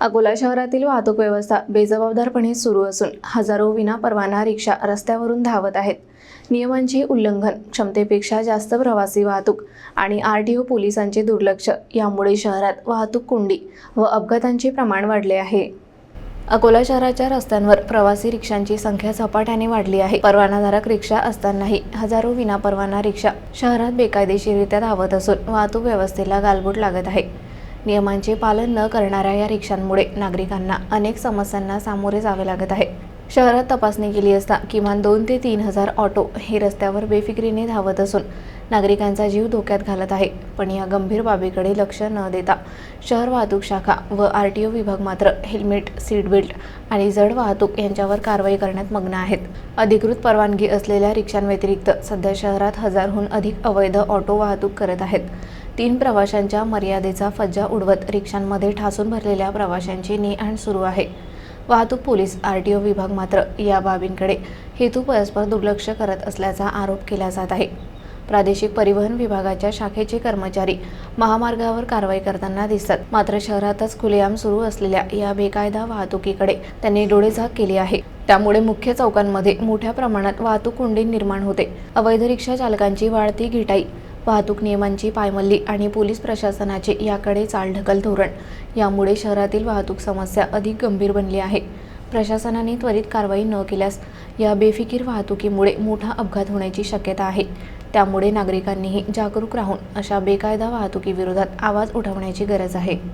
अकोला शहरातील वाहतूक व्यवस्था बेजबाबदारपणे सुरू असून हजारो विना परवाना रिक्षा रस्त्यावरून धावत आहेत. नियमांचे उल्लंघन क्षमतेपेक्षा जास्त प्रवासी वाहतूक आणि आर टी ओ पोलिसांचे दुर्लक्ष यामुळे शहरात वाहतूक कोंडी व अपघातांचे प्रमाण वाढले आहे. अकोला शहराच्या रस्त्यांवर प्रवासी रिक्षांची संख्या झपाट्याने वाढली आहे. परवानाधारक रिक्षा असतानाही हजारो विनापरवाना रिक्षा शहरात बेकायदेशीररित्या धावत असून वाहतूक व्यवस्थेला गालबोट लागत आहे. नियमांचे पालन न करणाऱ्या या रिक्षांमुळे नागरिकांना अनेक समस्यांना सामोरे जावे लागत आहे. शहरात तपासणी केली असता किमान दोन ते तीन हजार ऑटो हे रस्त्यावर बेफिक्रीने धावत असून नागरिकांचा जीव धोक्यात घालत आहे. पण या गंभीर बाबीकडे लक्ष न देता शहर वाहतूक शाखा व आर टी ओ विभाग मात्र हेल्मेट सीट बेल्ट आणि जड वाहतूक यांच्यावर कारवाई करण्यात मग्न आहेत. अधिकृत परवानगी असलेल्या रिक्षांव्यतिरिक्त सध्या शहरात हजारहून अधिक अवैध ऑटो वाहतूक करत आहेत. तीन प्रवाशांच्या मर्यादेचा फज्जा उडवत रिक्षांमध्ये ठासून भरलेल्या प्रवाशांची ने आण सुरू आहे. वाहतूक पोलीस आर टी ओ विभाग मात्र या बाबींकडे हेतू परस्पर दुर्लक्ष करत असल्याचा आरोप केला जात आहे. प्रादेशिक परिवहन विभागाच्या शाखेचे कर्मचारी महामार्गावर कारवाई करताना दिसतात. मात्र शहरातच खुलेआम सुरू असलेल्या या बेकायदा वाहतुकीकडे त्यांनी डोळेझाक केली आहे. त्यामुळे मुख्य चौकांमध्ये मोठ्या प्रमाणात वाहतूक कोंडी निर्माण होते. अवैध रिक्षा चालकांची वाढती घिटाई वाहतूक नियमांची पायमल्ली आणि पोलीस प्रशासनाचे याकडे चालढकल धोरण. यामुळे शहरातील वाहतूक समस्या अधिक गंभीर बनली आहे. प्रशासनाने त्वरित कारवाई न केल्यास या बेफिकीर वाहतुकीमुळे मोठा अपघात होण्याची शक्यता आहे. त्यामुळे नागरिकांनीही जागरूक राहून अशा बेकायदा वाहतुकीविरोधात आवाज उठवण्याची गरज आहे.